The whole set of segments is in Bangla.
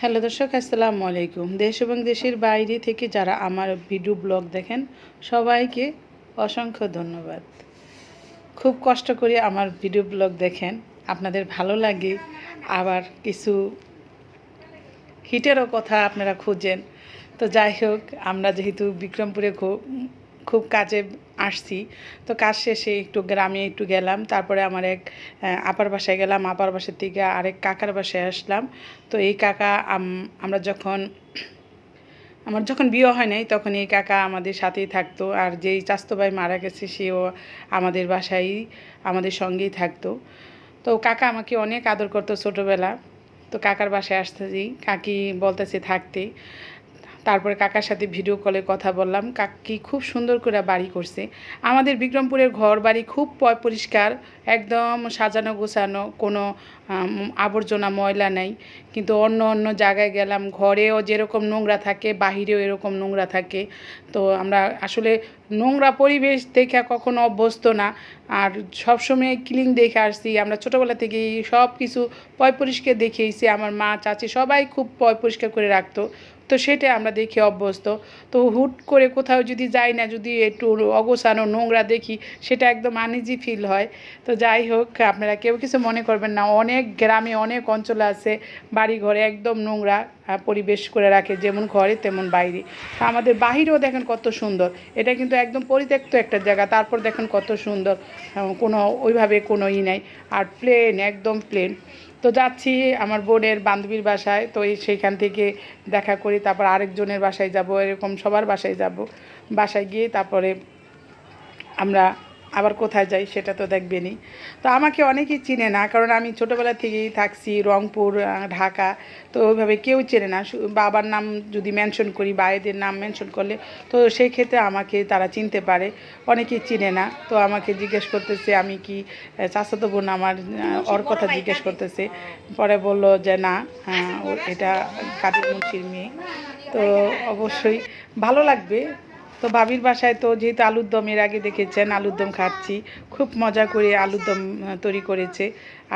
হ্যালো দর্শক, আসসালামু আলাইকুম। দেশ এবং দেশের বাইরে থেকে যারা আমার ভিডিও ব্লগ দেখেন, সবাইকে অসংখ্য ধন্যবাদ। খুব কষ্ট করে আমার ভিডিও ব্লগ দেখেন, আপনাদের ভালো লাগে। আবার কিছু হিটেরও কথা আপনারা খুঁজেন। তো যাই হোক, আমরা যেহেতু বিক্রমপুরে খুব কাজে আসছি। তো কাজ শেষে একটু গ্রামে একটু গেলাম। তারপরে আমার এক আপার বাসায় গেলাম। আপার বাসার থেকে আরেক কাকার বাসায় আসলাম। তো এই কাকা আমরা যখন, আমার যখন বিয়ে হয় নাই, তখন এই কাকা আমাদের সাথেই থাকতো। আর যেই চাস্তো ভাই মারা গেছে, সেও আমাদের বাসায়, আমাদের সঙ্গেই থাকতো। তো কাকা আমাকে অনেক আদর করতো ছোটোবেলা। তো কাকার বাসায় আসতেছি। কাকি বলতেছে থাকতে। তারপরে কাকার সাথে ভিডিও কলে কথা বললাম। কাকি খুব সুন্দর করে বাড়ি করছে। আমাদের বিক্রমপুরের ঘর বাড়ি খুব পরিষ্কার, একদম সাজানো গোছানো, কোনো আবর্জনা, ময়লা নেই। কিন্তু অন্য অন্য জায়গায় গেলাম, ঘরেও যেরকম নোংরা থাকে, বাহিরেও এরকম নোংরা থাকে। তো আমরা আসলে নোংরা পরিবেশ দেখে কখনো অভ্যস্ত না। আর সবসময় ক্লিন দেখে আসছি। আমরা ছোটোবেলা থেকেই সব কিছু পয়, পরিষ্কার দেখে এসেছি। আমার মা, চাচি সবাই খুব পয়, পরিষ্কার করে রাখতো। তো সেটা আমরা দেখে অভ্যস্ত। তো হুট করে কোথাও যদি যাই না, যদি একটু অগোছানো নোংরা দেখি, সেটা একদম আনিজি ফিল হয়। তো যাই হোক, আপনারা কেউ কিছু মনে করবেন না। অনেক গ্রামে অনেক অঞ্চলে আছে বাড়ি ঘরে একদম নোংরা পরিবেশ করে রাখে, যেমন ঘরে তেমন বাইরে। আমাদের বাহিরেও দেখেন কত সুন্দর। এটা কিন্তু একদম পরিত্যক্ত একটা জায়গা, তারপর দেখেন কত সুন্দর। কোনো ওইভাবে কোনো ই নাই। আর প্লেন একদম প্লেন তো যাচ্ছি আমার বোনের বান্ধবীর বাসায়, তো এই সেইখান থেকে দেখা করি, তারপর আরেকজনের বাসায় যাব, এরকম সবার বাসায় যাব। বাসায় গিয়ে তারপরে আমরা আবার কোথায় যাই সেটা তো দেখবেনই। তো আমাকে অনেকেই চিনে না কারণ আমি ছোটোবেলা থেকেই থাকছি রংপুর ঢাকা তো ওইভাবে কেউ চেনে না। বাবার নাম যদি মেনশন করি ভাইদের নাম মেনশন করলে তো সেই ক্ষেত্রে আমাকে তারা চিনতে পারে অনেকেই চিনে না। তো আমাকে জিজ্ঞেস করতেছে আমি কি চাচাতো বোন আমার ওর কথা জিজ্ঞেস করতেছে। পরে বলল যে না ও- এটা কাদের মুন্সির মেয়ে। তো অবশ্যই ভালো লাগবে। তো ভাবির বাসায় তো যেহেতু আলুর দম এর আগে দেখেছেন আলুর দম খাচ্ছি। খুব মজা করে আলুর দম তৈরি করেছে।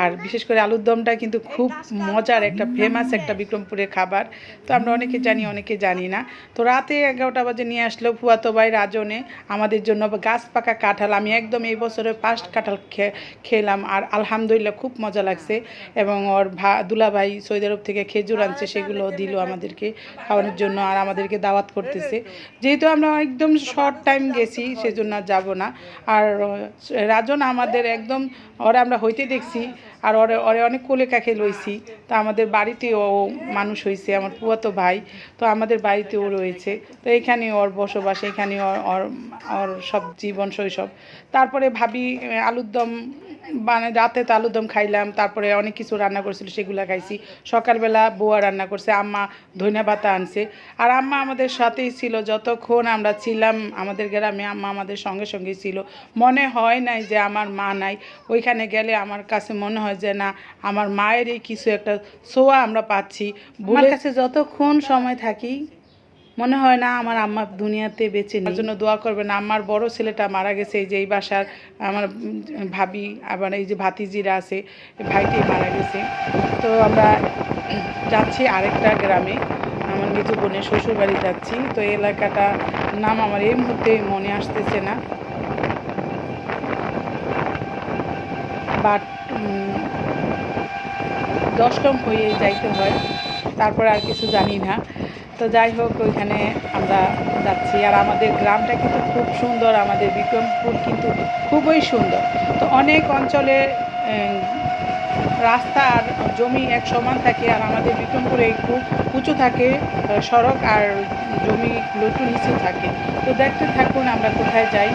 আর বিশেষ করে আলুর দমটা কিন্তু খুব মজার একটা ফেমাস একটা বিক্রমপুরের খাবার। তো আমরা অনেকে জানি অনেকে জানি না। তো রাতে এগারোটা বাজে নিয়ে আসলো ফুয়াতো ভাই রাজনে, আমাদের জন্য গাছ পাকা কাঁঠাল। আমি একদম এই বছরের ফার্স্ট কাঁঠাল খেলাম আর আলহামদুলিল্লাহ খুব মজা লাগছে। এবং ওর ভা, দুলাভাই সৌদি আরব থেকে খেজুর আনছে, সেগুলো দিল আমাদেরকে খাওয়ানোর জন্য আর আমাদেরকে দাওয়াত করতেছে। যেহেতু আমরা একদম শর্ট টাইম গেছি, সেজন্য যাব না। আর রাজন আমাদের একদম ওরা আমরা হইতে দেখছি। আর ওরে ওরে অনেক কোলে কাকে লইছি। তা আমাদের বাড়িতে ও মানুষ হয়েছে আমার পুয়াতো ভাই, তো আমাদের বাড়িতে ও রয়েছে। তো এখানে ওর বসবাস, এখানে ওর ওর সব জীবন শৈশব। তারপরে ভাবি আলুর দম মানে রাতে তো আলুর দম খাইলাম, তারপরে অনেক কিছু রান্না করছিল, সেগুলো খাইছি। সকালবেলা বোয়া রান্না করছে, আম্মা ধনিয়া পাতা আনছে। আর আম্মা আমাদের সাথেই ছিল, যতক্ষণ আমরা ছিলাম আমাদের গ্রামে, আম্মা আমাদের সঙ্গে সঙ্গেই ছিল। মনে হয় নাই যে আমার মা নাই। ওইখানে গেলে আমার কাছে মনে হয় যে না আমার মায়ের এই কিছু একটা ছোঁয়া আমরা পাচ্ছি। আমার কাছে যতক্ষণ সময় থাকি মনে হয় না আমার আম্মা দুনিয়াতে বেঁচে নেই। জন্য দোয়া করবেন। আমার বড় ছেলেটা মারা গেছে এই যে এই বাসার আমার ভাবি আবার এই যে ভাতিজিরা আছে ভাইটি মারা গেছে। তো আমরা যাচ্ছি আরেকটা গ্রামে। আমার নিজ বোনের শ্বশুর বাড়ি যাচ্ছি। তো এই এলাকাটা নাম আমার এই মুহূর্তে মনে আসতেছে না। বাট দশ গ্রাম হয়ে যাইতে হয়। তারপরে আর কিছু জানি না। তো যাই হোক, ওইখানে আমরা যাচ্ছি। আর আমাদের গ্রামটা কিন্তু খুব সুন্দর। আমাদের বিক্রমপুর কিন্তু খুবই সুন্দর। তো অনেক অঞ্চলে রাস্তা আর জমি এক সমান থাকে। আর আমাদের বিক্রমপুরে একটু উঁচু থাকে সড়ক আর জমি একটু নিচু থাকে। তো দেখতে থাকুন আমরা কোথায় যাই।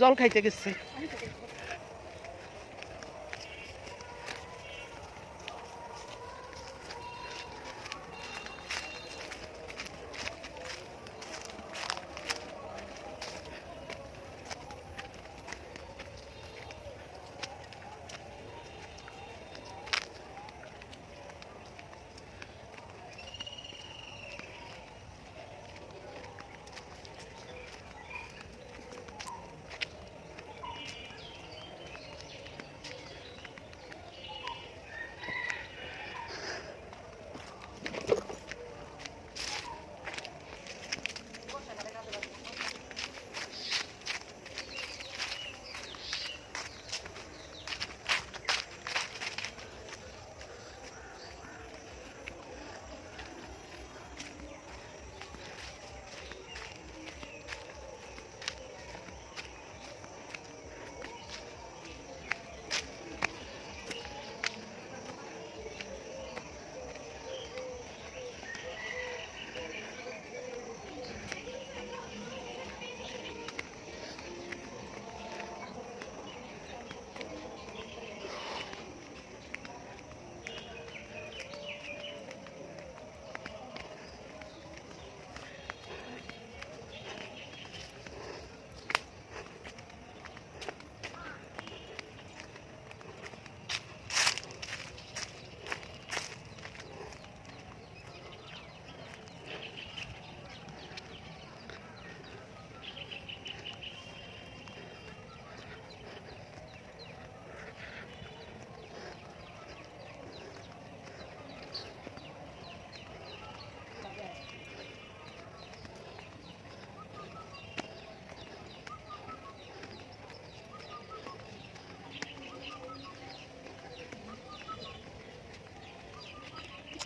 জল খাইতে গেছে।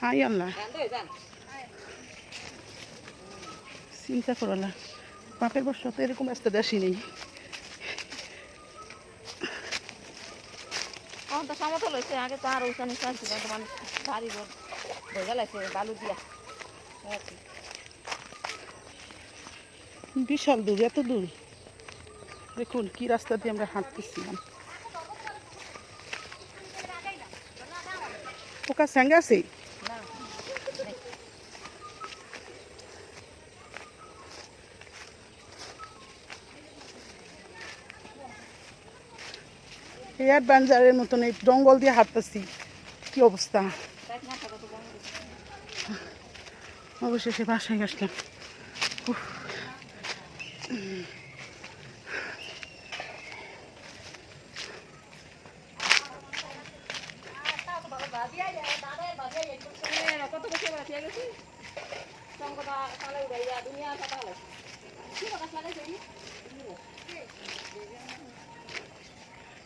হাই আল্লাহ চিন্তা করো না। বাপের বর্ষ তো এরকম রাস্তা দেশি নেই। এখন তো সমতল হয়েছে আগে তো আর উঁচা নিচা ছিল তো মানুষ ভারী রোড ভেজা লাগছে বালু দিয়া। বিশাল দূর এত দূর। দেখুন কি রাস্তা দিয়ে আমরা হাঁটতেছিলাম। পোকা স্যাঙ্গা আছে? এয়ার বাঞ্জারের মতন এই জঙ্গল দিয়ে হাঁটতেছি। কি অবস্থা। অবশেষে বাসায় আসলাম। দুনিয়া কথা হলাইছে কি কথা লাগাইছে ই?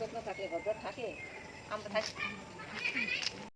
গা থাকে ভদ্র থাকে আমরা থাকি।